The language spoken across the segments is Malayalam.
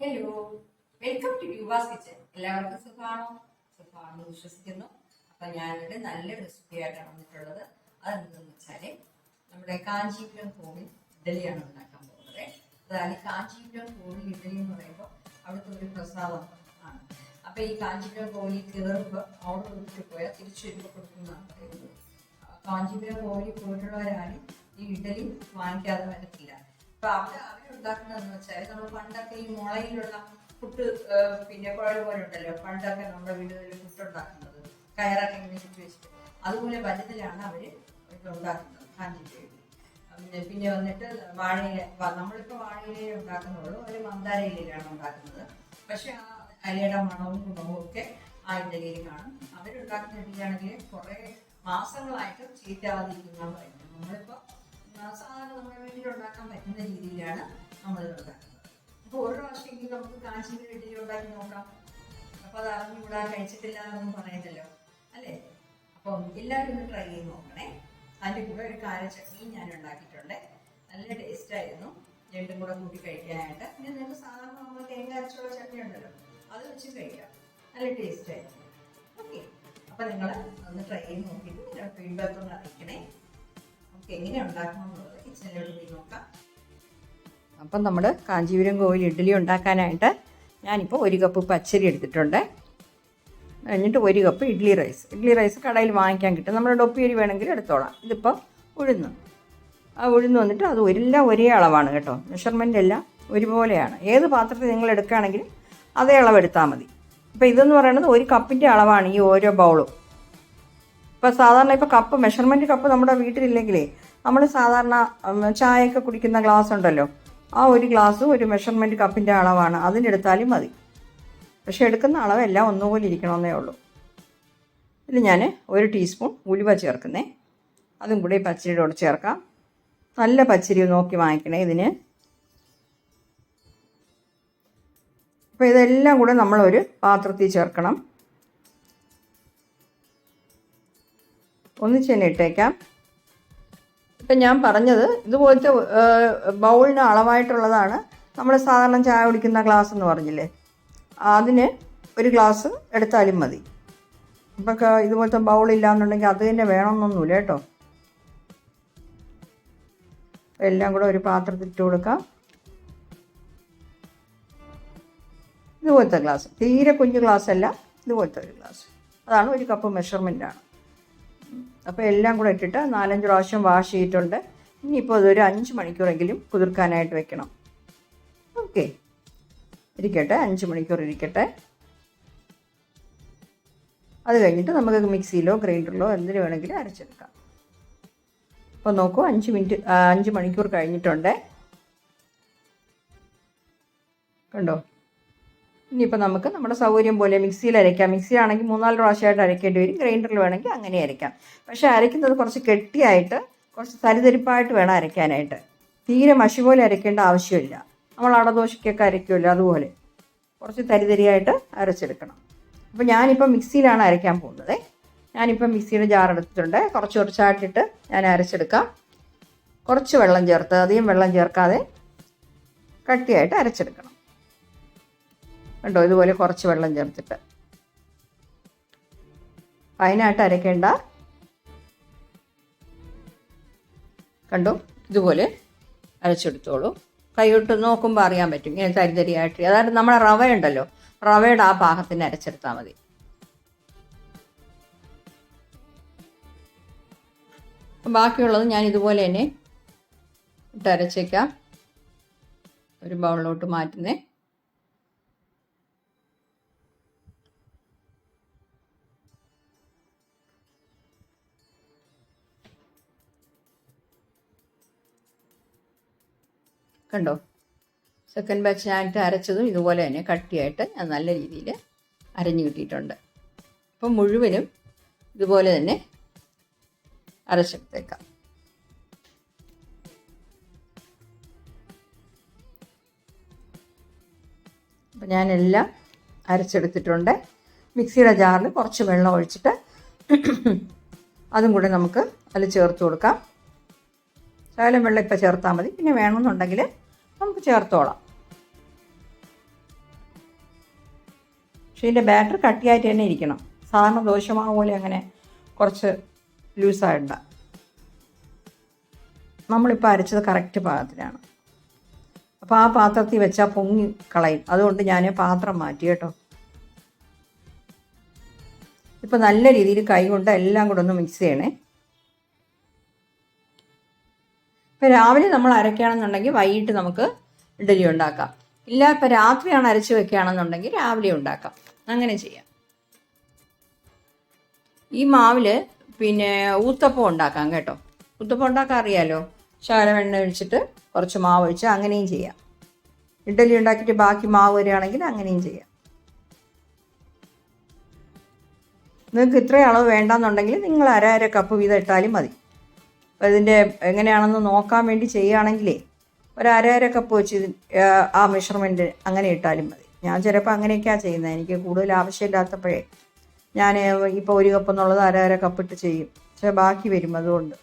Hello welcome to Yuva's kitchen എല്ലാവർക്കും സുഖമാണോ? സുഖമാണെന്ന് വിശ്വസിക്കുന്നു. അപ്പൊ ഞാനിവിടെ നല്ല റെസിപ്പി ആയിട്ടാണ് വന്നിട്ടുള്ളത്. അതെന്തെന്ന് വെച്ചാൽ നമ്മുടെ കാഞ്ചീപുരം കോവിൽ ഇഡലിയാണ് ഉണ്ടാക്കാൻ പോകുന്നത്. അതായത് കാഞ്ചീപുരം കോവിൽ ഇഡലി എന്ന് പറയുമ്പോൾ അവിടുത്തെ ഒരു പ്രസാദം ആണ്. അപ്പൊ ഈ കാഞ്ചീപുരം കോവിൽ കയറുമ്പോൾ ഓർഡർ കൊടുത്തിട്ട് പോയാൽ തിരിച്ചു കൊടുക്കുന്നതാണ് പറയുന്നത്. കാഞ്ചീപുരം കോവിൽ പോയിട്ടുള്ളവരാണ് ഈ ഇഡലി വാങ്ങിക്കാതെ വരത്തില്ല. അവിടെ അവരുണ്ടാക്കുന്നതെന്ന് വെച്ചാൽ നമ്മൾ പണ്ടൊക്കെ ഈ മുളയിലുള്ള പുട്ട് പിന്നെ കുഴൽ പോലെ ഉണ്ടല്ലോ പണ്ടൊക്കെ നമ്മുടെ വീടുകളിൽ പുട്ടുണ്ടാക്കുന്നത് കയറൊക്കെ ഇങ്ങനെ അതുപോലെ വലുതിലാണ് അവർ ഉണ്ടാക്കുന്നത് കാഞ്ചിപ്പുഴ പിന്നെ വന്നിട്ട് വാഴയില നമ്മളിപ്പോ വാഴയിലയിൽ ഉണ്ടാക്കുന്നുള്ളൂ ഒരു മന്ദാര ഇലയിലാണ് ഉണ്ടാക്കുന്നത് പക്ഷെ ആ അരിയുടെ മണവും ഗുണവും ഒക്കെ ആ ഇലയിൽ കാണും അവരുണ്ടാക്കുന്ന ഇടയാണെങ്കിൽ കുറെ മാസങ്ങളായിട്ട് ചീറ്റാതിരിക്കുന്ന പറയുന്നത് നമ്മളിപ്പോ സാധാരണ നമ്മുടെ വീട്ടിൽ ഉണ്ടാക്കാൻ പറ്റുന്ന രീതിയിലാണ് നമ്മൾ ഉണ്ടാക്കുന്നത്. അപ്പോൾ ഒരു പ്രാവശ്യമെങ്കിലും നമുക്ക് കാശിന്റെ വീട്ടിൽ ഉണ്ടാക്കി നോക്കാം. അപ്പോൾ അത് അറിഞ്ഞുകൂടാ കഴിച്ചിട്ടില്ല എന്നൊന്നും പറയണ്ടല്ലോ അല്ലേ? അപ്പം എല്ലാവരും ഒന്ന് ട്രൈ ചെയ്ത് നോക്കണേ. അതിന്റെ കൂടെ ഒരു കാര ചട്നിയും ഞാൻ ഉണ്ടാക്കിയിട്ടുണ്ട്. നല്ല ടേസ്റ്റ് ആയിരുന്നു. രണ്ടും കൂടെ കൂട്ടി കഴിക്കാനായിട്ട്. പിന്നെ നിങ്ങൾക്ക് സാധാരണ നമ്മൾ തേങ്ങ അരച്ചുള്ള ചട്നി ഉണ്ടല്ലോ അത് വെച്ച് കഴിക്കാം. നല്ല ടേസ്റ്റ് ആയിരുന്നു. ഓക്കെ അപ്പം നിങ്ങൾ ഒന്ന് ട്രൈ ചെയ്ത് നോക്കിയിട്ട് ഫീഡ്ബാക്ക് ഒന്ന് അറിയിക്കണേ. എങ്ങനെ ഉണ്ടാക്കണമെന്നുള്ളത് കിച്ചണിലോട്ട് പോയി നോക്കാം. അപ്പം നമ്മൾ കാഞ്ചീപുരം കോവിൽ ഇഡ്ഡലി ഉണ്ടാക്കാനായിട്ട് ഞാനിപ്പോൾ ഒരു കപ്പ് പച്ചരി എടുത്തിട്ടുണ്ട്. കഴിഞ്ഞിട്ട് ഒരു cup idli rice. Idli rice കടയിൽ വാങ്ങിക്കാൻ കിട്ടും. നമ്മൾ ഡൊപ്പിയരി വേണമെങ്കിൽ എടുത്തോളാം. ഇതിപ്പോൾ ഉഴുന്ന്. ആ ഉഴുന്ന് വന്നിട്ട് അത് എല്ലാം ഒരേ അളവാണ് കേട്ടോ. മെഷർമെന്റ് എല്ലാം ഒരുപോലെയാണ്. ഏത് പാത്രത്തിൽ നിങ്ങൾ എടുക്കുകയാണെങ്കിലും അതേ അളവ് എടുത്താൽ മതി. ഇപ്പോൾ ഇതെന്ന് പറയുന്നത് ഒരു കപ്പിന്റെ അളവാണ് ഈ ഓരോ ബൗളും. ഇപ്പോൾ സാധാരണ ഇപ്പോൾ കപ്പ് മെഷർമെന്റ് കപ്പ് നമ്മുടെ വീട്ടിലില്ലെങ്കിലേ നമ്മൾ സാധാരണ ചായയൊക്കെ കുടിക്കുന്ന ഗ്ലാസ് ഉണ്ടല്ലോ. ആ ഒരു ഗ്ലാസ് ഒരു മെഷർമെന്റ് കപ്പിന്റെ അളവാണ്. അതിനെടുത്താലും മതി. പക്ഷേ എടുക്കുന്ന അളവെല്ലാം ഒന്നുപോലെ ഇരിക്കണമെന്നേ ഉള്ളൂ. ഇതിൽ ഞാൻ ഒരു ടീസ്പൂൺ ഉലുവ ചേർക്കുന്നേ. അതും കൂടി പച്ചരിയുടെ കൂടെ ചേർക്കാം. നല്ല പച്ചരി നോക്കി വാങ്ങിക്കണേ ഇതിന്. അപ്പോൾ ഇതെല്ലാം കൂടെ നമ്മളൊരു പാത്രത്തിൽ ചേർക്കണം. ഒന്നിച്ച് തന്നെ ഇട്ടേക്കാം. ഇപ്പം ഞാൻ പറഞ്ഞത് ഇതുപോലത്തെ ബൗളിന് അളവായിട്ടുള്ളതാണ്. നമ്മൾ സാധാരണ ചായ കുടിക്കുന്ന ഗ്ലാസ് എന്ന് പറഞ്ഞില്ലേ? അതിന് ഒരു ഗ്ലാസ് എടുത്താലും മതി. ഇപ്പം ഇതുപോലത്തെ ബൗൾ ബൗളില്ലാന്നുണ്ടെങ്കിൽ അത് തന്നെ വേണമെന്നൊന്നുമില്ല കേട്ടോ. എല്ലാം കൂടെ ഒരു പാത്രത്തിൽ ഇട്ട് കൊടുക്കാം. ഇതുപോലത്തെ ഗ്ലാസ്. തീരെ കുഞ്ഞു ഗ്ലാസ് അല്ല ഇതുപോലത്തെ ഒരു ഗ്ലാസ്. അതാണ് ഒരു കപ്പ് മെഷർമെന്റാണ് അപ്പോൾ എല്ലാം കൂടെ ഇട്ടിട്ട് നാലഞ്ച് പ്രാവശ്യം വാഷ് ചെയ്തിട്ടുണ്ട്. ഇനിയിപ്പോൾ അതൊരു അഞ്ച് മണിക്കൂറെങ്കിലും കുതിർക്കാനായിട്ട് വെക്കണം. ഓക്കെ. ഇരിക്കട്ടെ അഞ്ച് മണിക്കൂർ ഇരിക്കട്ടെ. അത് കഴിഞ്ഞിട്ട് നമുക്ക് മിക്സിയിലോ ഗ്രൈൻഡറിലോ എന്തിനു വേണമെങ്കിലും അരച്ചെടുക്കാം. അപ്പോൾ നോക്കൂ അഞ്ച് മിനിറ്റ് അഞ്ച് മണിക്കൂർ കഴിഞ്ഞിട്ടുണ്ട്. കണ്ടോ? ഇനിയിപ്പോൾ നമുക്ക് നമ്മുടെ സൗകര്യം പോലെ മിക്സിയിൽ അരയ്ക്കാം. മിക്സിയിലാണെങ്കിൽ മൂന്നാൽ പ്രാവശ്യമായിട്ട് അരയ്ക്കേണ്ടി വരും. ഗ്രൈൻഡറിൽ വേണമെങ്കിൽ അങ്ങനെ അരയ്ക്കാം. പക്ഷേ അരയ്ക്കുന്നത് കുറച്ച് കെട്ടിയായിട്ട് കുറച്ച് തരിതരിപ്പായിട്ട് വേണം അരയ്ക്കാനായിട്ട്. തീരെ മഷി പോലെ അരയ്ക്കേണ്ട ആവശ്യമില്ല. നമ്മൾ അടദോശയ്ക്കൊക്കെ അരയ്ക്കുമല്ലോ അതുപോലെ. കുറച്ച് തരിതരിയായിട്ട് അരച്ചെടുക്കണം. അപ്പോൾ ഞാനിപ്പോൾ മിക്സിയിലാണ് അരയ്ക്കാൻ പോകുന്നത്. ഞാനിപ്പോൾ മിക്സിയുടെ ജാർ എടുത്തിട്ടുണ്ട്. കുറച്ച് കുറച്ചായിട്ടിട്ട് ഞാൻ അരച്ചെടുക്കാം. കുറച്ച് വെള്ളം ചേർത്ത് അധികം വെള്ളം ചേർക്കാതെ കട്ടിയായിട്ട് അരച്ചെടുക്കണം. കണ്ടോ? ഇതുപോലെ കുറച്ച് വെള്ളം ചേർത്തിട്ട്. ഫൈനായിട്ട് അരയ്ക്കേണ്ട കണ്ടോ? ഇതുപോലെ അരച്ചെടുത്തോളൂ. കൈയിട്ട് നോക്കുമ്പോൾ അറിയാൻ പറ്റും. ഇങ്ങനെ തരിതരിയായിട്ട്. അതായത് നമ്മുടെ റവ ഉണ്ടല്ലോ. റവയുടെ ആ പാകത്തിന് അരച്ചെടുത്താൽ മതി. ബാക്കിയുള്ളത് ഞാൻ ഇതുപോലെ തന്നെ ഇട്ട് അരച്ചേക്കാം ഒരു ബൗളിലോട്ട് മാറ്റുന്നേ. കണ്ടോ? സെക്കൻഡ് ബാച്ച് ഞാനിട്ട് അരച്ചതും ഇതുപോലെ തന്നെ കട്ടിയായിട്ട് നല്ല രീതിയിൽ അരഞ്ഞു കിട്ടിയിട്ടുണ്ട്. അപ്പം മുഴുവനും ഇതുപോലെ തന്നെ അരച്ചെടുത്തേക്കാം. അപ്പം ഞാനെല്ലാം അരച്ചെടുത്തിട്ടുണ്ട്. മിക്സിയുടെ ജാറിൽ കുറച്ച് വെള്ളം ഒഴിച്ചിട്ട് അതും കൂടെ നമുക്ക് അതിൽ ചേർത്ത് കൊടുക്കാം. ശകലം വെള്ളം ഇപ്പോൾ ചേർത്താൽ മതി. പിന്നെ വേണമെന്നുണ്ടെങ്കിൽ നമുക്ക് ചേർത്തോളാം. പക്ഷേ ഇതിന്റെ ബാറ്റർ കട്ടിയായിട്ട് തന്നെ ഇരിക്കണം. സാധാരണ ദോശമാവ് പോലെ അങ്ങനെ കുറച്ച് ലൂസായിട്ട നമ്മളിപ്പോൾ അരച്ചത് കറക്റ്റ് പാകത്തിനാണ് അപ്പോൾ ആ പാത്രത്തിൽ വെച്ചാൽ പൊങ്ങി കളയും. അതുകൊണ്ട് ഞാൻ പാത്രം മാറ്റി കേട്ടോ. ഇപ്പോൾ നല്ല രീതിയിൽ കൈ കൊണ്ട് എല്ലാം കൂടെ ഒന്ന് മിക്സ് ചെയ്യണേ. ഇപ്പോൾ രാവിലെ നമ്മൾ അരയ്ക്കുകയാണെന്നുണ്ടെങ്കിൽ വൈകിട്ട് നമുക്ക് ഇഡലി ഉണ്ടാക്കാം. ഇല്ല ഇപ്പോൾ രാത്രിയാണ് അരച്ച് വെക്കുകയാണെന്നുണ്ടെങ്കിൽ രാവിലെ ഉണ്ടാക്കാം. അങ്ങനെ ചെയ്യാം. ഈ മാവിൽ പിന്നെ ഊത്തപ്പം ഉണ്ടാക്കാം കേട്ടോ. ഊത്തപ്പം ഉണ്ടാക്കാൻ അറിയാലോ? ശകലം എണ്ണ ഒഴിച്ചിട്ട് കുറച്ച് മാവ് ഒഴിച്ച് അങ്ങനെയും ചെയ്യാം. ഇഡലി ഉണ്ടാക്കിയിട്ട് ബാക്കി മാവ് വരികയാണെങ്കിൽ അങ്ങനെയും ചെയ്യാം. നിങ്ങൾക്ക് ഇത്രയും അളവ് വേണ്ടെന്നുണ്ടെങ്കിൽ നിങ്ങൾ അര അര കപ്പ് വീതം ഇട്ടാലും മതി. അപ്പോൾ ഇതിന്റെ എങ്ങനെയാണെന്ന് നോക്കാൻ വേണ്ടി ചെയ്യുകയാണെങ്കിലേ ഒരു അര അര കപ്പ് വെച്ച് ആ മെഷർമെന്റ് അങ്ങനെ ഇട്ടാലും മതി. ഞാൻ ചിലപ്പോൾ അങ്ങനെയൊക്കെയാണ് ചെയ്യുന്നത്. എനിക്ക് കൂടുതൽ ആവശ്യമില്ലാത്തപ്പോഴേ ഞാൻ ഇപ്പോൾ ഒരു കപ്പ് എന്നുള്ളത് അര അര കപ്പ് ഇട്ട് ചെയ്യും. പക്ഷേ ബാക്കി വരും അതുകൊണ്ട്.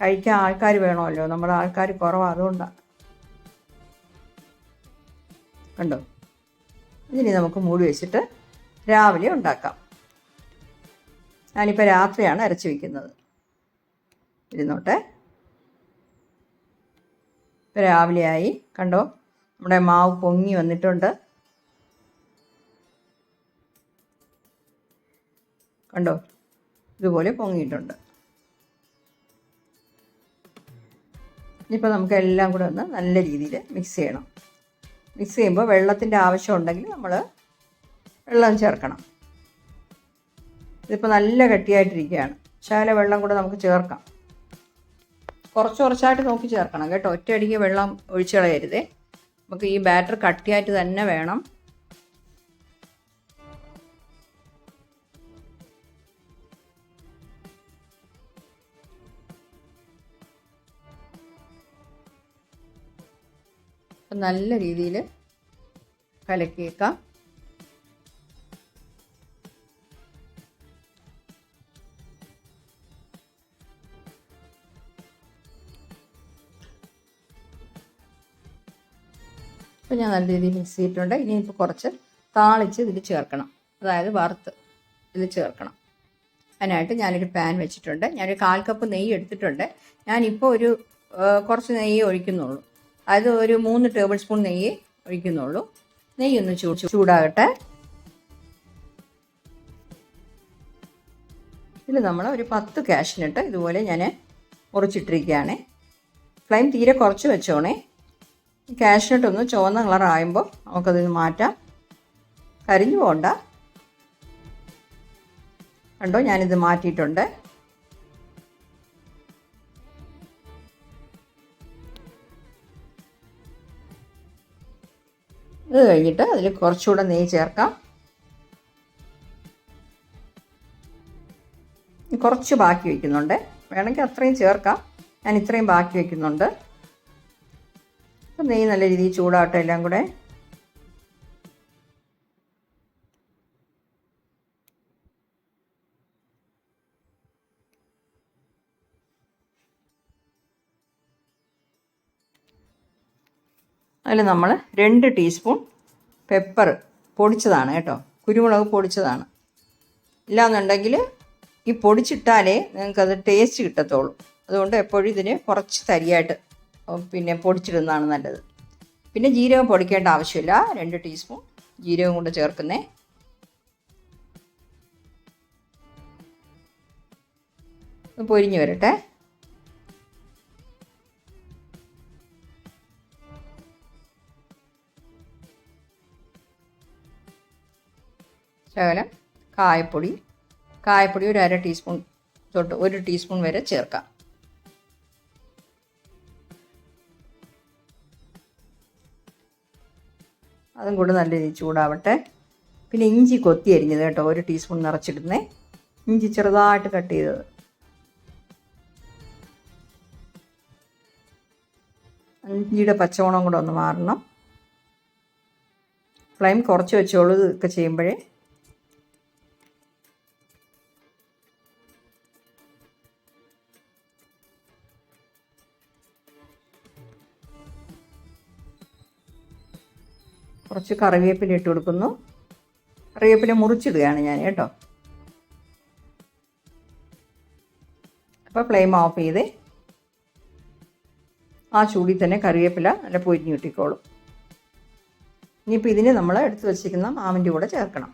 കഴിക്കാൻ ആൾക്കാർ വേണമല്ലോ. നമ്മുടെ ആൾക്കാർ കുറവാണ് അതുകൊണ്ടാണ് കണ്ടോ? ഇതിനി നമുക്ക് മൂടി വെച്ചിട്ട് രാവിലെ ഉണ്ടാക്കാം. ഞാനിപ്പോൾ രാത്രിയാണ് അരച്ച് വയ്ക്കുന്നത് ഇരുന്നോട്ടെ. രാവിലെ ആയി കണ്ടോ? നമ്മുടെ മാവ് പൊങ്ങി വന്നിട്ടുണ്ട്. കണ്ടോ? ഇതുപോലെ പൊങ്ങിയിട്ടുണ്ട്. ഇനിയിപ്പോൾ നമുക്ക് എല്ലാം കൂടെ ഒന്ന് നല്ല രീതിയിൽ മിക്സ് ചെയ്യണം. മിക്സ് ചെയ്യുമ്പോൾ വെള്ളത്തിന്റെ ആവശ്യം ഉണ്ടെങ്കിൽ നമ്മൾ വെള്ളം ചേർക്കണം. ഇതിപ്പോൾ നല്ല കട്ടിയായിട്ടിരിക്കുകയാണ്. ശാല വെള്ളം കൂടെ നമുക്ക് ചേർക്കാം. കുറച്ച് കുറച്ചായിട്ട് നോക്കി ചേർക്കണം കേട്ടോ. ഒറ്റയടിക്ക് വെള്ളം ഒഴിച്ചു കളയരുതേ. നമുക്ക് ഈ ബാറ്റർ കട്ടിയായിട്ട് തന്നെ വേണം. നല്ല രീതിയിൽ കലക്കിയേക്കാം. ഇപ്പം ഞാൻ നല്ല രീതിയിൽ മിക്സ് ചെയ്തിട്ടുണ്ട്. ഇനിയിപ്പോൾ കുറച്ച് താളിച്ച് ഇതിൽ ചേർക്കണം. അതായത് വറുത്ത് ഇതിൽ ചേർക്കണം. അതിനായിട്ട് ഞാനൊരു പാൻ വെച്ചിട്ടുണ്ട്. ഞാനൊരു കാൽ കപ്പ് നെയ്യ് എടുത്തിട്ടുണ്ട്. ഞാനിപ്പോൾ ഒരു കുറച്ച് നെയ്യ് ഒഴിക്കുന്നുള്ളൂ. അതായത് ഒരു മൂന്ന് ടേബിൾ സ്പൂൺ നെയ്യ് ഒഴിക്കുന്നുള്ളൂ. നെയ്യ് ഒന്ന് ചൂട് ചൂടാകട്ടെ. ഇതിൽ നമ്മൾ ഒരു പത്ത് കാഷ്നട്ട് ഇതുപോലെ ഞാൻ മുറിച്ചിട്ടിരിക്കുകയാണ്. ഫ്ലെയിം തീരെ കുറച്ച് വെച്ചോണേ. കാഷ്നട്ട് ഒന്ന് ചുവന്ന കളറാകുമ്പോൾ നമുക്കത് മാറ്റാം. കരിഞ്ഞു പോകണ്ട കണ്ടോ ഞാനിത് മാറ്റിയിട്ടുണ്ട്. ഇത് കഴിഞ്ഞിട്ട് അതിൽ കുറച്ചുകൂടെ നെയ്യ് ചേർക്കാം. കുറച്ച് ബാക്കി വയ്ക്കുന്നുണ്ട്. വേണമെങ്കിൽ അത്രയും ചേർക്കാം. ഞാൻ ഇത്രയും ബാക്കി വയ്ക്കുന്നുണ്ട്. അപ്പം നെയ്യ് നല്ല രീതിയിൽ ചൂടാവട്ടെ എല്ലാം കൂടെ. അതിൽ നമ്മൾ രണ്ട് ടീസ്പൂൺ പെപ്പർ പൊടിച്ചതാണ് കേട്ടോ. കുരുമുളക് പൊടിച്ചതാണ്. ഇല്ലാന്നുണ്ടെങ്കിൽ ഈ പൊടിച്ചിട്ടാലേ നിങ്ങൾക്കത് ടേസ്റ്റ് കിട്ടത്തുള്ളൂ. അതുകൊണ്ട് എപ്പോഴും ഇതിന് കുറച്ച് തരിയായിട്ട് പിന്നെ പൊടിച്ചിടുന്നതാണ് നല്ലത്. പിന്നെ ജീരകം പൊടിക്കേണ്ട ആവശ്യമില്ല. രണ്ട് ടീസ്പൂൺ ജീരകം കൊണ്ട് ചേർക്കുന്നേ. പൊരിഞ്ഞ് വരട്ടെ. ശകലം കായപ്പൊടി. കായപ്പൊടി ഒരു അര ടീസ്പൂൺ തൊട്ട് ഒരു ടീസ്പൂൺ വരെ ചേർക്കാം. അതും കൂടെ നല്ല രീതി ചൂടാവട്ടെ. പിന്നെ ഇഞ്ചി കൊത്തി അരിഞ്ഞത് കേട്ടോ ഒരു ടീസ്പൂൺ നിറച്ചിടുന്നേ. ഇഞ്ചി ചെറുതായിട്ട് കട്ട് ചെയ്തത് ഇഞ്ചിയുടെ പച്ചമുളകും കൂടെ ഒന്ന് മാറണം. ഫ്ലെയിം കുറച്ച് വെച്ചോളൂ ഇതൊക്കെ ചെയ്യുമ്പോഴേ. കുറച്ച് കറിവേപ്പില ഇട്ട് കൊടുക്കുന്നു. കറിവേപ്പില മുറിച്ചിടുകയാണ് ഞാൻ കേട്ടോ. അപ്പോൾ ഫ്ലെയിം ഓഫ് ചെയ്ത് ആ ചൂടിൽ തന്നെ കറിവേപ്പില നല്ല പൊരിഞ്ഞ് കിട്ടിക്കോളും. ഇനിയിപ്പോൾ ഇതിന് നമ്മൾ എടുത്തു വച്ചിരിക്കുന്ന മാവിന്റെ കൂടെ ചേർക്കണം.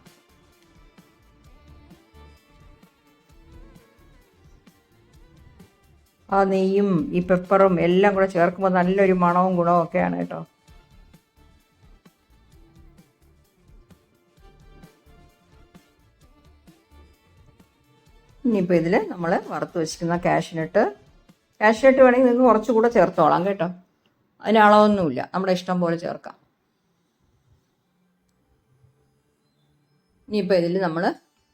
ആ നെയ്യും ഈ പെപ്പറും എല്ലാം കൂടെ ചേർക്കുമ്പോൾ നല്ലൊരു മണവും ഗുണവും ഒക്കെയാണ് കേട്ടോ. ഇനിയിപ്പോൾ ഇതിൽ നമ്മൾ വറുത്ത് വെച്ചിരിക്കുന്ന കാഷ്നട്ട് കാഷ്നട്ട് വേണമെങ്കിൽ നിങ്ങൾക്ക് കുറച്ചുകൂടെ ചേർത്തോളാം കേട്ടോ. അതിന് അളവൊന്നുമില്ല നമ്മുടെ ഇഷ്ടം പോലെ ചേർക്കാം. ഇനിയിപ്പോൾ ഇതിൽ നമ്മൾ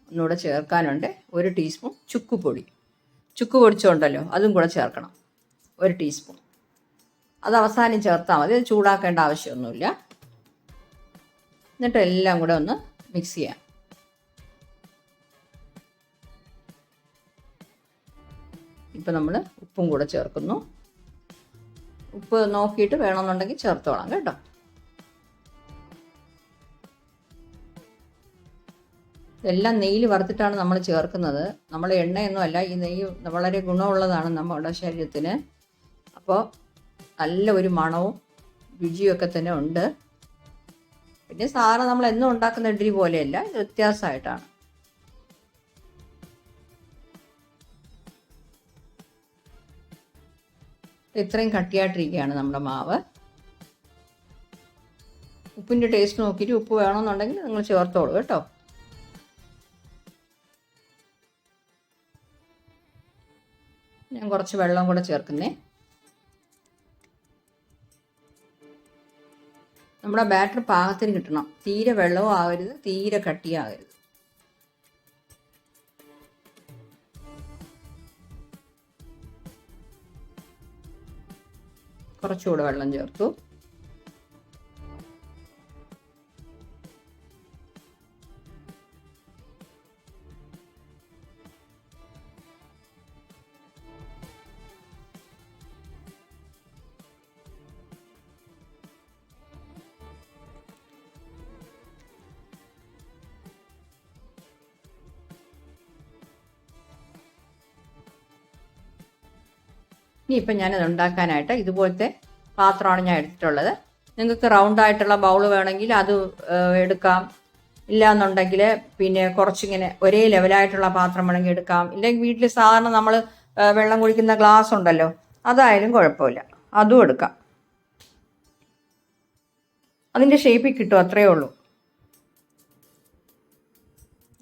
ഒന്നുകൂടെ ചേർക്കാനുണ്ട്. ഒരു ടീസ്പൂൺ ചുക്കുപൊടി. ചുക്ക് പൊടിച്ചുണ്ടല്ലോ അതും കൂടെ ചേർക്കണം. ഒരു ടീസ്പൂൺ. അത് അവസാനം ചേർത്താൽ മതി. അത് ചൂടാക്കേണ്ട ആവശ്യമൊന്നുമില്ല. എന്നിട്ട് എല്ലാം കൂടെ ഒന്ന് മിക്സ് ചെയ്യാം. ഇപ്പം നമ്മൾ ഉപ്പും കൂടെ ചേർക്കുന്നു. ഉപ്പ് നോക്കിയിട്ട് വേണമെന്നുണ്ടെങ്കിൽ ചേർത്തോളാം കേട്ടോ. ഇതെല്ലാം നെയ്യിൽ വറുത്തിട്ടാണ് നമ്മൾ ചേർക്കുന്നത്. നമ്മൾ എണ്ണയൊന്നും അല്ല ഈ നെയ്യ് വളരെ ഗുണമുള്ളതാണ് നമ്മുടെ ശരീരത്തിന്. അപ്പോൾ നല്ല ഒരു മണവും രുചിയൊക്കെ തന്നെ ഉണ്ട്. പിന്നെ സാധാരണ നമ്മൾ എന്നും ഉണ്ടാക്കുന്ന ഇഡ്ഡലി പോലെയല്ല വ്യത്യാസമായിട്ടാണ്. ഇത്രയും കട്ടിയായിട്ടിരിക്കുകയാണ് നമ്മുടെ മാവ്. ഉപ്പിന്റെ ടേസ്റ്റ് നോക്കിയിട്ട് ഉപ്പ് വേണമെന്നുണ്ടെങ്കിൽ നിങ്ങൾ ചേർത്തോളൂ കേട്ടോ. ഞാൻ കുറച്ച് വെള്ളം കൂടെ ചേർക്കുന്നേ. നമ്മുടെ ബാറ്റർ പാകത്തിന് കിട്ടണം. തീരെ വെള്ളവും ആവരുത് തീരെ കട്ടിയാകരുത് കുറച്ചുകൂടെ വെള്ളം ചേർത്തു. ഇനി ഇപ്പം ഞാനത് ഉണ്ടാക്കാനായിട്ട് ഇതുപോലത്തെ പാത്രമാണ് ഞാൻ എടുത്തിട്ടുള്ളത്. നിങ്ങൾക്ക് റൗണ്ട് ആയിട്ടുള്ള ബൗൾ വേണമെങ്കിൽ അത് എടുക്കാം. ഇല്ല എന്നുണ്ടെങ്കിൽ പിന്നെ കുറച്ചിങ്ങനെ ഒരേ ലെവലായിട്ടുള്ള പാത്രം വേണമെങ്കിൽ എടുക്കാം. ഇല്ലെങ്കിൽ വീട്ടിൽ സാധാരണ നമ്മൾ വെള്ളം കുടിക്കുന്ന ഗ്ലാസ് ഉണ്ടല്ലോ അതായാലും കുഴപ്പമില്ല. അതും എടുക്കാം. അതിന്റെ ഷേപ്പിൽ കിട്ടും അത്രയേ ഉള്ളൂ.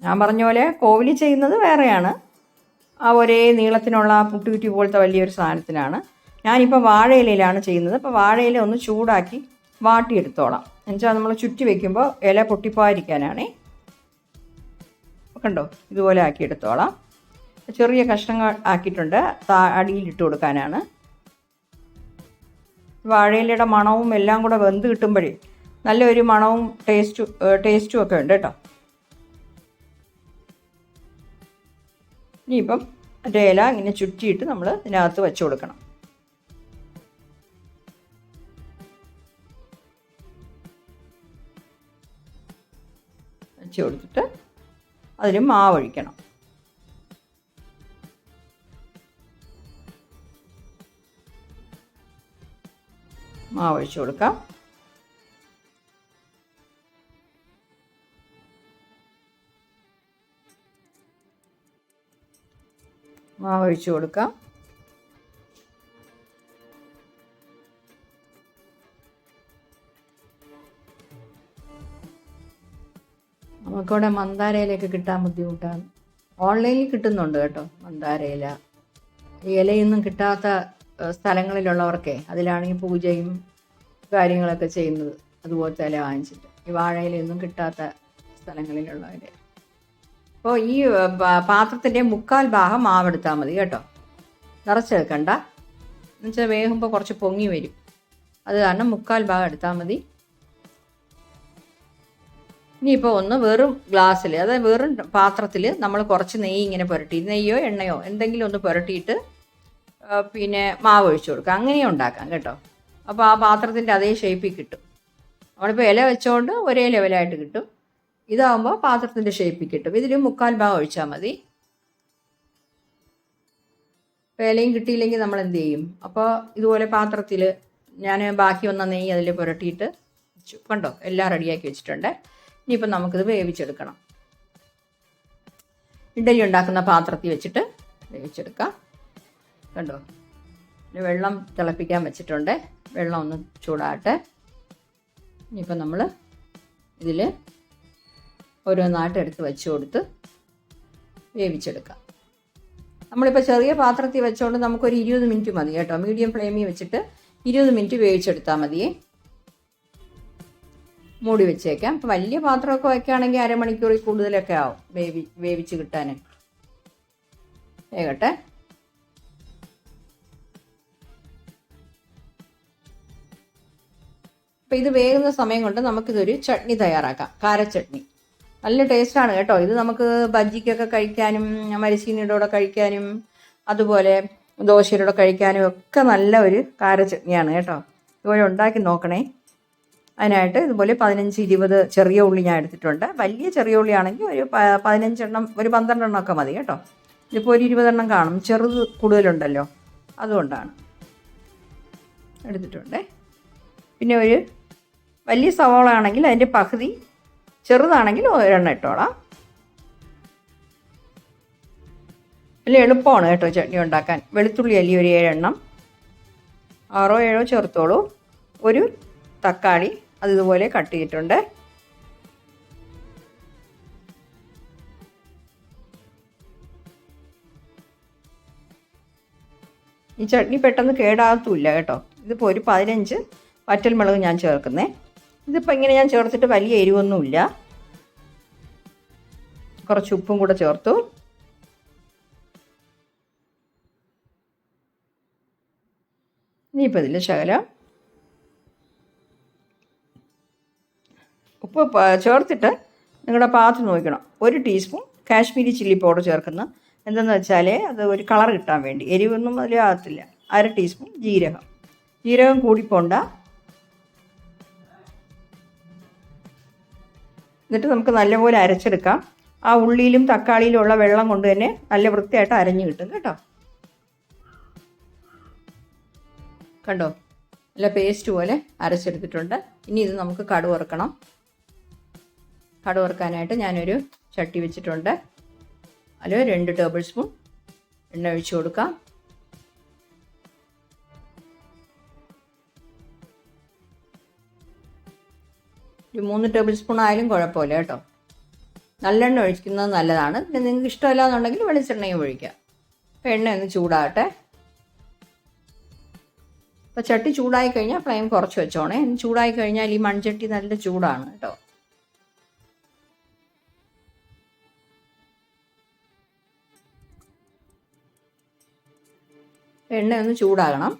ഞാൻ പറഞ്ഞ പോലെ കോവിലി ചെയ്യുന്നത് വേറെയാണ്. ആ ഒരേ നീളത്തിനുള്ള പുട്ടുകുറ്റി പോലത്തെ വലിയൊരു സാധനത്തിനാണ്. ഞാനിപ്പോൾ വാഴയിലയിലാണ് ചെയ്യുന്നത്. അപ്പോൾ വാഴയില ഒന്ന് ചൂടാക്കി വാട്ടിയെടുത്തോളാം. എന്നുവെച്ചാൽ നമ്മൾ ചുറ്റി വെക്കുമ്പോൾ ഇല പൊട്ടിപ്പോയിരിക്കാനാണേ കണ്ടോ? ഇതുപോലെ ആക്കിയെടുത്തോളാം. ചെറിയ കഷ്ണങ്ങൾ ആക്കിയിട്ടുണ്ട്. താ അടിയിലിട്ട് കൊടുക്കാനാണ്. വാഴയിലയുടെ മണവും എല്ലാം കൂടെ വെന്ത് കിട്ടുമ്പോഴേ നല്ലൊരു മണവും ടേസ്റ്റും ടേസ്റ്റും ഒക്കെ ഉണ്ട് കേട്ടോ. ഇനിയിപ്പം മറ്റേ ഇല ഇങ്ങനെ ചുറ്റിയിട്ട് നമ്മൾ ഇതിനകത്ത് വെച്ച് കൊടുക്കണം. വെച്ച് കൊടുത്തിട്ട് അതിന് മാവൊഴിക്കണം ഒഴിക്കണം. മാവ് ഒഴിച്ച് കൊടുക്കാം. മാവ് ഒഴിച്ച് കൊടുക്കാം. നമുക്കിവിടെ മന്ദാരയിലൊക്കെ കിട്ടാൻ ബുദ്ധിമുട്ടാണ്. ഓൺലൈനിൽ കിട്ടുന്നുണ്ട് കേട്ടോ മന്ദാരയില. ഇലയൊന്നും കിട്ടാത്ത സ്ഥലങ്ങളിലുള്ളവർക്കേ അതിലാണെങ്കിൽ പൂജയും കാര്യങ്ങളൊക്കെ ചെയ്യുന്നത് അതുപോലത്തെ ഇല വാങ്ങിച്ചിട്ട്. ഈ വാഴയിലയൊന്നും കിട്ടാത്ത സ്ഥലങ്ങളിലുള്ളവർ അപ്പോൾ ഈ പാത്രത്തിന്റെ മുക്കാൽ ഭാഗം മാവെടുത്താൽ മതി കേട്ടോ. നിറച്ചെടുക്കണ്ട എന്നുവെച്ചാൽ വേകുമ്പോൾ കുറച്ച് പൊങ്ങി വരും. അത് കാരണം മുക്കാൽ ഭാഗം എടുത്താൽ മതി. ഇനിയിപ്പോൾ ഒന്ന് വെറും ഗ്ലാസ്സിൽ അതായത് വെറും പാത്രത്തിൽ നമ്മൾ കുറച്ച് നെയ്യ് ഇങ്ങനെ പുരട്ടി നെയ്യോ എണ്ണയോ എന്തെങ്കിലും ഒന്ന് പുരട്ടിയിട്ട് പിന്നെ മാവ് ഒഴിച്ചു കൊടുക്കുക അങ്ങനെയും ഉണ്ടാക്കാം കേട്ടോ. അപ്പോൾ ആ പാത്രത്തിന്റെ അതേ ഷേപ്പിൽ കിട്ടും. നമ്മളിപ്പോൾ ഇല വെച്ചുകൊണ്ട് ഒരേ ലെവലായിട്ട് കിട്ടും. ഇതാവുമ്പോൾ പാത്രത്തിന്റെ ഷേപ്പിൽ കിട്ടും. ഇതിൽ മുക്കാൽ ഭാഗം ഒഴിച്ചാൽ മതി. വേലയും കിട്ടിയില്ലെങ്കിൽ നമ്മൾ എന്ത് ചെയ്യും? അപ്പോൾ ഇതുപോലെ പാത്രത്തിൽ ഞാൻ ബാക്കി വന്ന നെയ്യ് അതിൽ പുരട്ടിയിട്ട് വെച്ചു. കണ്ടോ? എല്ലാം റെഡിയാക്കി വെച്ചിട്ടുണ്ട്. ഇനിയിപ്പോൾ നമുക്കിത് വേവിച്ചെടുക്കണം. ഇഡലി ഉണ്ടാക്കുന്ന പാത്രത്തിൽ വെച്ചിട്ട് വേവിച്ചെടുക്കാം. കണ്ടോ? വെള്ളം തിളപ്പിക്കാൻ വെച്ചിട്ടുണ്ട്. വെള്ളം ഒന്ന് ചൂടാകട്ടെ. ഇനിയിപ്പോൾ നമ്മൾ ഇതിൽ ഓരോന്നായിട്ട് എടുത്ത് വെച്ച് കൊടുത്ത് വേവിച്ചെടുക്കാം. നമ്മളിപ്പോൾ ചെറിയ പാത്രത്തിൽ വെച്ചുകൊണ്ട് നമുക്കൊരു ഇരുപത് മിനിറ്റ് മതി കേട്ടോ. മീഡിയം ഫ്ലെയിമിൽ വെച്ചിട്ട് ഇരുപത് മിനിറ്റ് വേവിച്ചെടുത്താൽ മതിയേ. മൂടി വെച്ചേക്കാം. ഇപ്പം വലിയ പാത്രമൊക്കെ വയ്ക്കുകയാണെങ്കിൽ അരമണിക്കൂറിൽ കൂടുതലൊക്കെ ആവും വേവി വേവിച്ച് കിട്ടാൻ വേകട്ടെ അപ്പം ഇത് വേകുന്ന സമയം കൊണ്ട് നമുക്കിതൊരു ചട്നി തയ്യാറാക്കാം. കാരച്ചട്നി. നല്ല ടേസ്റ്റാണ് കേട്ടോ. ഇത് നമുക്ക് ബജ്ജിക്കൊക്കെ കഴിക്കാനും മരച്ചീനിയുടെ കഴിക്കാനും അതുപോലെ ദോശയുടെ കഴിക്കാനും ഒക്കെ നല്ല ഒരു കാര ചട്നിയാണ് കേട്ടോ. ഇതുപോലെ ഉണ്ടാക്കി നോക്കണേ. അതിനായിട്ട് ഇതുപോലെ പതിനഞ്ച് ഇരുപത് ചെറിയ ഉള്ളി ഞാൻ എടുത്തിട്ടുണ്ട്. വലിയ ചെറിയ ഉള്ളിയാണെങ്കിൽ ഒരു പതിനഞ്ചെണ്ണം ഒരു പന്ത്രണ്ടെണ്ണം ഒക്കെ മതി കേട്ടോ. ഇതിപ്പോൾ ഒരു ഇരുപതെണ്ണം കാണും. ചെറുത് കൂടുതലുണ്ടല്ലോ. അതുകൊണ്ടാണ്. എടുത്തിട്ടുണ്ട്. പിന്നെ ഒരു വലിയ സവാള ആണെങ്കിൽ അതിന്റെ പകുതി ചെറുതാണെങ്കിൽ ഒരെണ്ണം ഇട്ടോളാം. അല്ല എളുപ്പമാണ് കേട്ടോ ചട്നി ഉണ്ടാക്കാൻ. വെളുത്തുള്ളി അല്ലി ഒരു ഏഴെണ്ണം. ആറോ ഏഴോ ചേർത്തോളൂ. ഒരു തക്കാളി അത് ഇതുപോലെ കട്ട് ചെയ്തിട്ടുണ്ട്. ഈ ചട്നി പെട്ടെന്ന് കേടാകത്തുമില്ല കേട്ടോ. ഇതിപ്പോൾ ഒരു പതിനഞ്ച് വറ്റൽമുളക് ഞാൻ ചേർക്കുന്നേ. ഇതിപ്പോൾ ഇങ്ങനെ ഞാൻ ചേർത്തിട്ട് വലിയ എരിവൊന്നുമില്ല. കുറച്ച് ഉപ്പും കൂടെ ചേർത്തു. ഇനിയിപ്പോൾ ഇതിൽ ശകലം ഉപ്പ് ചേർത്തിട്ട് നിങ്ങളുടെ പാത്രം നോക്കണം. ഒരു ടീസ്പൂൺ കാശ്മീരി ചില്ലി പൗഡർ ചേർക്കുന്ന എന്തെന്ന് വെച്ചാൽ അത് ഒരു കളർ കിട്ടാൻ വേണ്ടി. എരിവൊന്നും അതിലാകത്തില്ല അര ടീസ്പൂൺ ജീരകം. ജീരകം കൂടിപ്പോണ്ട എന്നിട്ട് നമുക്ക് നല്ലപോലെ അരച്ചെടുക്കാം. ആ ഉള്ളിയിലും തക്കാളിയിലും ഉള്ള വെള്ളം കൊണ്ട് തന്നെ നല്ല വൃത്തിയായിട്ട് അരഞ്ഞു കിട്ടും കേട്ടോ. കണ്ടോ? നല്ല പേസ്റ്റ് പോലെ അരച്ചെടുത്തിട്ടുണ്ട്. ഇനി ഇത് നമുക്ക് കടുവറുക്കണം വറുക്കണം. കടു വറുക്കാനായിട്ട് ഞാനൊരു ചട്ടി വെച്ചിട്ടുണ്ട്. അതിൽ രണ്ട് ടേബിൾ സ്പൂൺ എണ്ണ ഒഴിച്ചു കൊടുക്കാം. ഒരു മൂന്ന് ടേബിൾ സ്പൂൺ ആയാലും കുഴപ്പമില്ല കേട്ടോ. നല്ലെണ്ണ ഒഴിക്കുന്നത് നല്ലതാണ്. പിന്നെ നിങ്ങൾക്ക് ഇഷ്ടമല്ല എന്നുണ്ടെങ്കിൽ വെളിച്ചെണ്ണയും ഒഴിക്കാം. അപ്പോൾ എണ്ണ ഒന്ന് ചൂടാകട്ടെ. അപ്പോൾ ചട്ടി ചൂടായി കഴിഞ്ഞാൽ ഫ്ലെയിം കുറച്ച് വെച്ചോണേ. ചൂടായി കഴിഞ്ഞാൽ ഈ മൺചട്ടി നല്ല ചൂടാണ് കേട്ടോ. എണ്ണ ഒന്ന് ചൂടാകണം.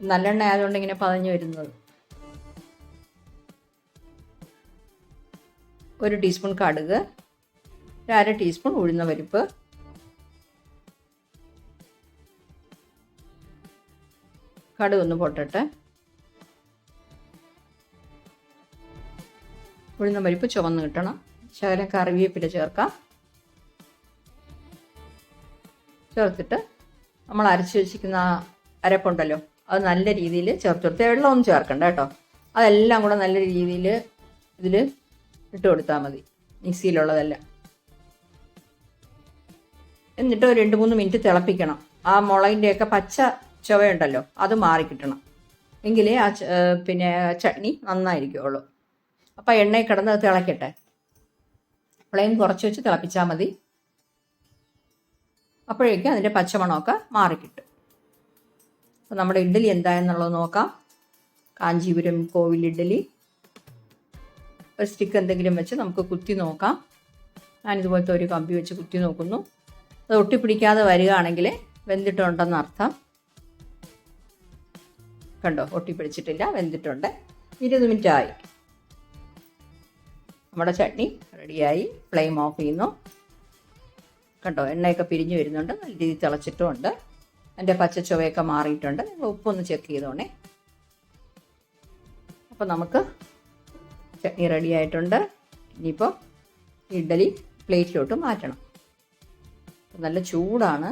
നല്ലെണ്ണ ആയതുകൊണ്ട് ഇങ്ങനെ പതഞ്ഞു വരുന്നത്. ഒരു ടീസ്പൂൺ കടുക് ഒരു അര ടീസ്പൂൺ ഉഴുന്ന പരിപ്പ് കടുക് ഒന്ന് പൊട്ടട്ടെ. ഉഴുന്ന പരിപ്പ് ചുവന്ന് കിട്ടണം. ശകലം കറിവേപ്പില ചേർക്കാം. ചേർത്തിട്ട് നമ്മൾ അരച്ച് വെച്ചിരിക്കുന്ന അരപ്പുണ്ടല്ലോ അത് നല്ല രീതിയിൽ ചേർത്ത് കൊടുത്ത് വെള്ളമൊന്നും ചേർക്കണ്ട കേട്ടോ. അതെല്ലാം കൂടെ നല്ല രീതിയിൽ ഇതിൽ ഇട്ട് കൊടുത്താൽ മതി മിക്സിയിലുള്ളതെല്ലാം. എന്നിട്ട് ഒരു രണ്ട് മൂന്ന് മിനിറ്റ് തിളപ്പിക്കണം. ആ മുളകിന്റെയൊക്കെ പച്ച ചുവയുണ്ടല്ലോ അത് മാറിക്കിട്ടണം എങ്കിലേ ആ പിന്നെ ചട്നി നന്നായിരിക്കുള്ളൂ അപ്പോൾ എണ്ണയിൽ കിടന്ന് അത് തിളക്കട്ടെ. ഫ്ലെയിം കുറച്ച് വെച്ച് തിളപ്പിച്ചാൽ മതി. അപ്പോഴേക്കും അതിന്റെ പച്ചമണമൊക്കെ മാറിക്കിട്ടും അപ്പോൾ നമ്മുടെ ഇഡ്ഡലി എന്തായെന്നുള്ളത് നോക്കാം. കാഞ്ചീപുരം കോവിൽ ഇഡ്ഡലി. ഒരു സ്റ്റിക്ക് എന്തെങ്കിലും വെച്ച് നമുക്ക് കുത്തി നോക്കാം. ഞാനിതുപോലത്തെ ഒരു കമ്പി വെച്ച് കുത്തി നോക്കുന്നു. അത് ഒട്ടിപ്പിടിക്കാതെ വരികയാണെങ്കിൽ വെന്തിട്ടുണ്ടെന്ന് അർത്ഥം. കണ്ടോ? ഒട്ടിപ്പിടിച്ചിട്ടില്ല വെന്തിട്ടുണ്ട്. ഇരുപത് മിനിറ്റ് ആയി. നമ്മുടെ ചട്നി റെഡിയായി. ഫ്ലെയിം ഓഫ് ചെയ്യുന്നു. കണ്ടോ? എണ്ണയൊക്കെ പിരിഞ്ഞു വരുന്നുണ്ട്. നല്ല രീതിയിൽ തിളച്ചിട്ടുമുണ്ട്. അതിന്റെ പച്ച ചുവയൊക്കെ മാറിയിട്ടുണ്ട് ഉപ്പൊന്ന് ചെക്ക് ചെയ്തോണേ. അപ്പോൾ നമുക്ക് ചട്നി റെഡി ആയിട്ടുണ്ട്. ഇനിയിപ്പോൾ ഇഡ്ഡലി പ്ലേറ്റിലോട്ട് മാറ്റണം. നല്ല ചൂടാണ്.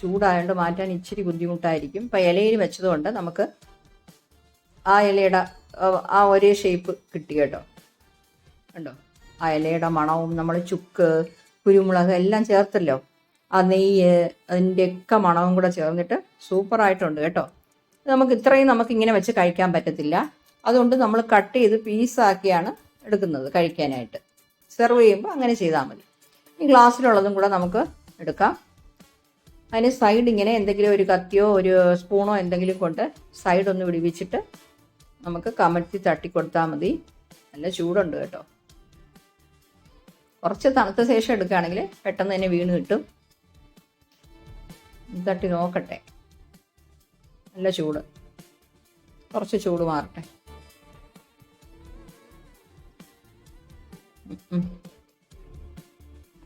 ചൂടായതുകൊണ്ട് മാറ്റാൻ ഇച്ചിരി ബുദ്ധിമുട്ടായിരിക്കും. ഇപ്പം ഇലയിൽ വെച്ചതുകൊണ്ട് നമുക്ക് ആ ഇലയുടെ ആ, ആ ഒരേ ഷേപ്പ് കിട്ടി കേട്ടോ. കണ്ടോ? ആ ഇലയുടെ മണവും നമ്മൾ ചുക്ക് കുരുമുളക് എല്ലാം ചേർത്തല്ലോ. ആ നെയ്യ് അതിന്റെ ഒക്കെ മണവും കൂടെ ചേർന്നിട്ട് സൂപ്പറായിട്ടുണ്ട് കേട്ടോ. നമുക്ക് ഇത്രയും നമുക്ക് ഇങ്ങനെ വെച്ച് കഴിക്കാൻ പറ്റത്തില്ല. അതുകൊണ്ട് നമ്മൾ കട്ട് ചെയ്ത് പീസാക്കിയാണ് എടുക്കുന്നത് കഴിക്കാനായിട്ട്. സെർവ് ചെയ്യുമ്പോൾ അങ്ങനെ ചെയ്താൽ മതി. ഈ ഗ്ലാസ്സിലുള്ളതും കൂടെ നമുക്ക് എടുക്കാം. അതിന് സൈഡ് ഇങ്ങനെ എന്തെങ്കിലും ഒരു കത്തിയോ ഒരു സ്പൂണോ എന്തെങ്കിലും കൊണ്ട് സൈഡ് ഒന്ന് വിടിവിച്ചിട്ട് നമുക്ക് കമഴ്ത്തി തട്ടി കൊടുത്താൽ മതി. നല്ല ചൂടുണ്ട് കേട്ടോ. കുറച്ച് തണുത്ത ശേഷം എടുക്കുകയാണെങ്കിൽ പെട്ടെന്ന് തന്നെ വീണ് കിട്ടും. തട്ടി നോക്കട്ടെ. നല്ല ചൂട്. കുറച്ച് ചൂട് മാറട്ടെ.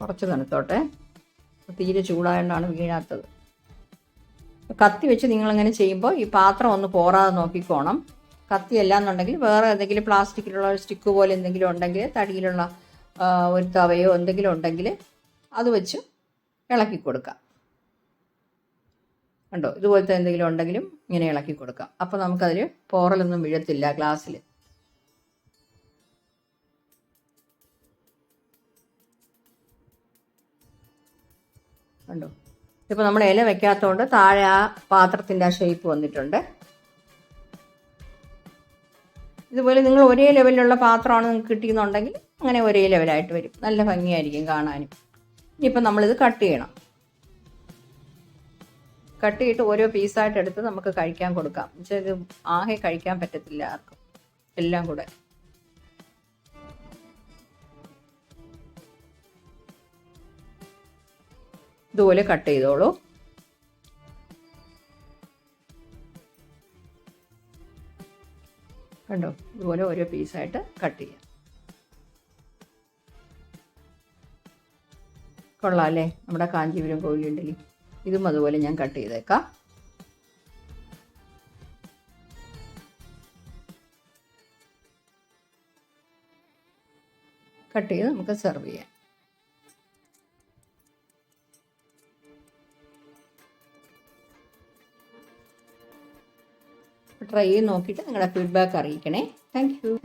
കുറച്ച് തണുത്തോട്ടെ. തീരെ ചൂടായതുകൊണ്ടാണ് വീഴാത്തത്. കത്തി വെച്ച് നിങ്ങളങ്ങനെ ചെയ്യുമ്പോൾ ഈ പാത്രം ഒന്ന് പോറാതെ നോക്കിക്കോണം. കത്തി എന്നുണ്ടെങ്കിൽ വേറെ എന്തെങ്കിലും പ്ലാസ്റ്റിക്കിലുള്ള സ്റ്റിക്ക് പോലെ എന്തെങ്കിലും ഉണ്ടെങ്കിൽ തടിയിലുള്ള ഒരു തവയോ എന്തെങ്കിലും ഉണ്ടെങ്കിൽ അത് വെച്ച് ഇളക്കി കൊടുക്കാം. കണ്ടോ? ഇതുപോലത്തെ എന്തെങ്കിലും ഉണ്ടെങ്കിലും ഇങ്ങനെ ഇളക്കി കൊടുക്കാം. അപ്പോൾ നമുക്കതിൽ പോറലൊന്നും വീഴത്തില്ല ഗ്ലാസ്സിൽ കണ്ടോ? ഇപ്പോൾ നമ്മൾ ഇല വെക്കാത്തതുകൊണ്ട് താഴെ ആ പാത്രത്തിന്റെ ആ ഷേപ്പ് വന്നിട്ടുണ്ട്. ഇതുപോലെ നിങ്ങൾ ഒരേ ലെവലിലുള്ള പാത്രമാണ് നിങ്ങൾക്ക് കിട്ടിയെന്നുണ്ടെങ്കിൽ അങ്ങനെ ഒരേ ലെവലായിട്ട് വരും. നല്ല ഭംഗിയായിരിക്കും കാണാനും. ഇനിയിപ്പോൾ നമ്മളിത് കട്ട് ചെയ്യണം. കട്ട് ചെയ്തിട്ട് ഓരോ പീസായിട്ട് എടുത്ത് നമുക്ക് കഴിക്കാൻ കൊടുക്കാം. ഇത് ആകെ കഴിക്കാൻ പറ്റത്തില്ല ആർക്കും. എല്ലാം കൂടെ. ഇതുപോലെ കട്ട് ചെയ്തോളൂ. കണ്ടോ? ഇതുപോലെ ഓരോ പീസായിട്ട് കട്ട് ചെയ്യാം. കൊള്ളാം അല്ലേ? നമ്മുടെ കാഞ്ചീപുരം കോഴിയുണ്ടല്ലേ? ഇതും അതുപോലെ ഞാൻ കട്ട് ചെയ്തേക്കാം. കട്ട് ചെയ്ത് നമുക്ക് സെർവ് ചെയ്യാം. ട്രൈ ചെയ്ത് നോക്കിയിട്ട് നിങ്ങളുടെ ഫീഡ്ബാക്ക് അറിയിക്കണേ. Thank you